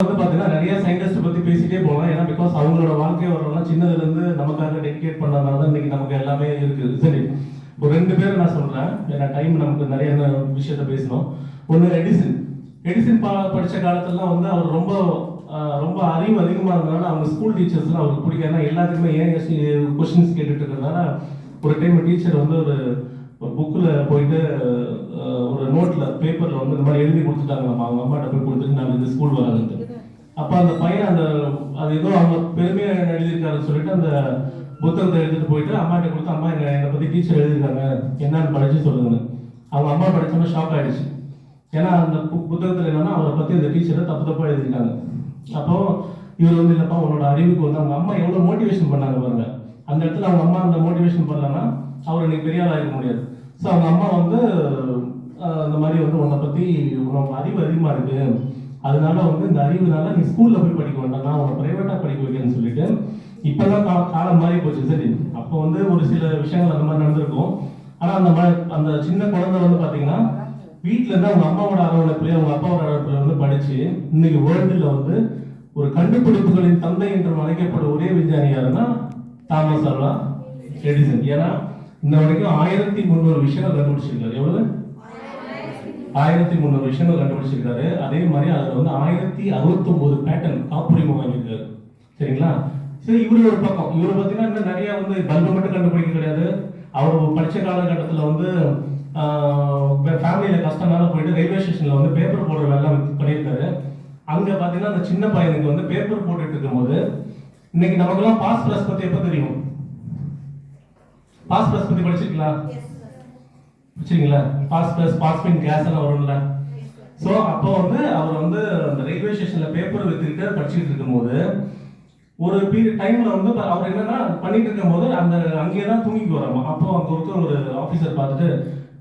வந்து பார்த்தீங்கன்னா நிறைய சயின்டிஸ்ட் பற்றி பேசிட்டே போகலாம். ஏன்னா பிகாஸ் அவங்களோட வாழ்க்கை வரலாம் சின்னதுலேருந்து நமக்காக டெடிகேட் பண்ணதுனால தான் இன்னைக்கு நமக்கு எல்லாமே இருக்குது. சரி. ஒரு ரெண்டு பேர் நான் சொல்கிறேன் ஏன்னா டைம் நமக்கு நிறைய விஷயத்த பேசணும். ஒன்று எடிசன் எடிசன் பா படித்த காலத்துலலாம் வந்து அவர் ரொம்ப ரொம்ப அறிவு அதிகமாக இருந்ததுனால அவங்க ஸ்கூல் டீச்சர்ஸ்லாம் அவருக்கு பிடிக்காது எல்லாத்துக்குமே ஏன் கொஸ்டின்ஸ் கேட்டுட்டு இருக்கிறதுனால ஒரு டைம் டீச்சர் வந்து ஒரு புக்கில் போயிட்டு ஒரு நோட்டில் பேப்பரில் வந்து இந்த மாதிரி எழுதி கொடுத்துட்டாங்க அவங்க அம்மாட்ட போய் கொடுத்துட்டு நான் இந்த ஸ்கூல் வராதுன்ட்டு அப்போ அந்த பையன் அந்த அது ஏதோ அவங்க பெருமையாக எழுதியிருக்காருன்னு சொல்லிட்டு அந்த புத்தகத்தை எடுத்துகிட்டு போயிட்டு அம்மாட்ட கொடுத்து அம்மா என்ன என்னை பற்றி டீச்சர் எழுதியிருக்காங்க. என்னன்னு படிச்சு சொல்லுங்கன்னு. அவங்க அம்மா படிச்சோன்னா ஷாக் ஆயிடுச்சு. ஏன்னா அந்த புத்தகத்தில் என்னன்னா அவரை பற்றி அந்த டீச்சரை தப்பு தப்பாக எழுதியிருக்காங்க. அப்போ இவர் வந்து இல்லைப்பா உன்னோட அறிவுக்கு வந்து அவங்க அம்மா எவ்வளோ மோட்டிவேஷன் பண்ணாங்க பாருங்க. அந்த இடத்துல அவங்க அம்மா அந்த மோட்டிவேஷன் பண்ணலன்னா அவர் இன்னைக்கு பெரிய ஆளா ஆகிட முடியாது. ஸோ அவங்க அம்மா வந்து அந்த இந்த மாதிரி வந்து உன்னை பற்றி உனக்கு அறிவு அதிகமாக இருக்கு. அதனால வந்து இந்த அறிவுனால நீ ஸ்கூலில் போய் படிக்க வேண்டாம். நான் உன்னை ப்ரைவேட்டாக படிக்க வைக்கிறேன்னு சொல்லிட்டு இப்பதான் கா- காலம் மாறி போச்சு. சரி அப்போ வந்து ஒரு சில விஷயங்கள் அந்த மாதிரி நடந்திருக்கும். ஆனால் அந்த மாதிரி அந்த சின்ன குழந்தை வந்து பார்த்தீங்கன்னா வீட்டில் இருந்து அவங்க அம்மாவோட அரவணைப்புலேயே அவங்க அப்பாவோட அரவணைப்புல வந்து படித்து இன்னைக்கு வேர்ல்டில் வந்து ஒரு கண்டுபிடிப்புகளின் தந்தை என்று அழைக்கப்படும் ஒரே விஞ்ஞானி யாருன்னா தாமஸ் அல்வா எடிசன். ஏன்னா இன்ன வரைக்கும் ஆயிரத்தி முந்நூறு விஷயங்கள் கண்டுபிடிச்சிருக்காரு. எவ்வளவு? ஆயிரத்தி முந்நூறு விஷயங்கள் கண்டுபிடிச்சிருக்காரு. அதே மாதிரி அதுல வந்து ஆயிரத்தி அறுபத்தி ஒன்பது பேட்டர்ன் காப்புரிமை வாங்கியிருக்காரு. சரிங்களா? சரி இவரு ஒரு பக்கம். இவர் பார்த்தீங்கன்னா இன்னும் நிறைய வந்து பல்பு மட்டும் கண்டுபிடிக்க கிடையாது. அவர் படிச்ச காலகட்டத்தில் வந்து ஃபேமிலியில் கஷ்டனால போயிட்டு ரயில்வே ஸ்டேஷனில் வந்து பேப்பர் போடுற வேலை பண்ணியிருக்காரு. அங்கே பார்த்தீங்கன்னா அந்த சின்ன பையனுக்கு வந்து பேப்பர் போட்டுட்டு இருக்கும்போது இன்னைக்கு நமக்கெல்லாம் பாஸ் ப்ளஸ் பற்றி எப்போ தெரியும்? பாஸ் ப்ளஸ் பற்றி படிச்சிருக்கீங்களா? வச்சுங்களா பாஸ் ப்ளஸ் பாஸ்பின் கேஸ் எல்லாம் வரும்ல? ஸோ அப்போ வந்து அவர் வந்து அந்த ரயில்வே ஸ்டேஷன்ல பேப்பர் வித்துக்கிட்டு படிச்சுட்டு இருக்கும்போது. ஒரு பீரியட் டைம்ல வந்து அவர் என்னன்னா பண்ணிட்டு இருக்கும்போது அந்த அங்கேயே தான் தூங்கிக்கு வராமா. அப்போ அங்க ஒருத்தர் ஒரு ஆஃபீஸர் பார்த்துட்டு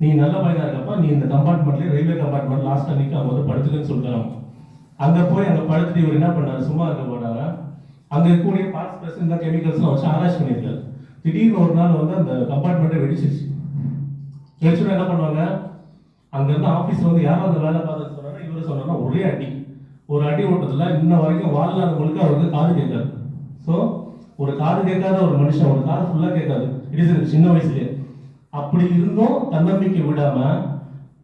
நீ நல்ல பையனா இருக்கப்பா நீ இந்த கம்பார்ட்மெண்ட்லயே ரயில்வே கம்பார்ட்மெண்ட் லாஸ்ட் அன்னைக்கு அவங்க வந்து படுத்துக்கன்னு சொல்லிட்டாங்க அங்க போய் அங்க படுத்துட்டு இவர் என்ன பண்ணாரு? சும்மா இருக்க போட்டாங்க அங்க இருக்கக்கூடிய பார்ட்ஸ் ப்ளஸ் இந்த கெமிக்கல்ஸ்லாம் வச்சு ஆராய்ச்சி பண்ணியிருக்காரு. திடீர்னு ஒரு நாள் வந்து அந்த கம்பார்ட்மெண்ட்டை வெடிச்சிருச்சு. வெடிச்சுட்டு என்ன பண்ணுவாங்க? அங்கேருந்து ஆஃபீஸ் வந்து யாரும் அந்த வேலை பார்த்து சொன்னாங்க இவரு சொன்னாங்கன்னா ஒரே அடி. ஒரு அடி ஓட்டத்தில் இன்ன வரைக்கும் வாழ்நாதவங்களுக்கு அவர் வந்து காது கேட்காது ஸோ ஒரு காது கேட்காத ஒரு மனுஷன் ஒரு காது ஃபுல்லாக கேட்காது. இடிசன் சின்ன வயசுலேயே. அப்படி இருந்தும் தன்னம்பிக்கை விடாமல்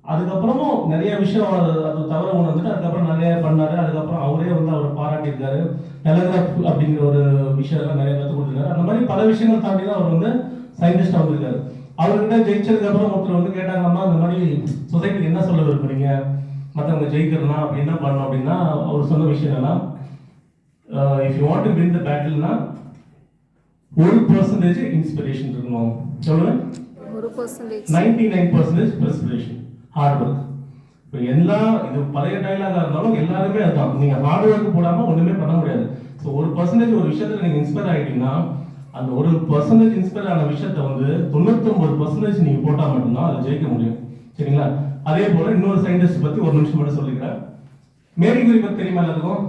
அதுக்கப்புறமும் நிறைய விஷயம் அது- அது தவிர உணர்ந்துட்டு அதுக்கப்புறம் நிறைய பண்ணாரு. அதுக்கப்புறம் அவரே வந்து அவர் பாராட்டியிருக்காரு. டெலகிராஃப் அப்படிங்கிற ஒரு விஷயம் நிறைய கற்றுக் கொடுத்துருக்காரு. அந்த மாதிரி பல விஷயங்கள் தாண்டி தான் அவர் வந்து சயின்டிஸ்டா வந்திருக்காரு. அவர்கிட்ட ஜெயிச்சதுக்கு அப்புறம் ஒருத்தர் வந்து கேட்டாங்கம்மா இந்த மாதிரி சொசைட்டிக்கு என்ன சொல்ல விரும்புறீங்க? மற்றவங்க ஜெயிக்கிறனா அப்படி என்ன பண்ணணும்? அப்படின்னா அவர் சொன்ன விஷயம் என்னன்னா if you want to win the பேட்டில்னா ஒரு பர்சன்டேஜ் இன்ஸ்பிரேஷன் இருக்கணும். Percentage ninety nine percentage perspiration hard work இப்போ எல்லா இது பழைய டைலாகாக இருந்தாலும் எல்லாருமே அதுதான் நீங்கள் ஹார்ட் ஒர்க் போடாமல் ஒன்றுமே பண்ண முடியாது. ஸோ ஒரு பர்சன்டேஜ் ஒரு விஷயத்தில் நீங்கள் இன்ஸ்பயர் ஆகிட்டீங்கன்னா அந்த ஒரு பர்சன்டேஜ் இன்ஸ்பயர் ஆன விஷயத்த வந்து தொண்ணூத்தொம்பது பர்சன்டேஜ் நீங்கள் போட்டால் மட்டும்தான் அதை ஜெயிக்க முடியும். சரிங்களா? அதே போல் இன்னொரு சயின்டிஸ்ட் பற்றி ஒரு நிமிஷம் மட்டும் சொல்லிக்கிறேன். மேரி குரி தெரியுமா எல்லாத்துக்கும்?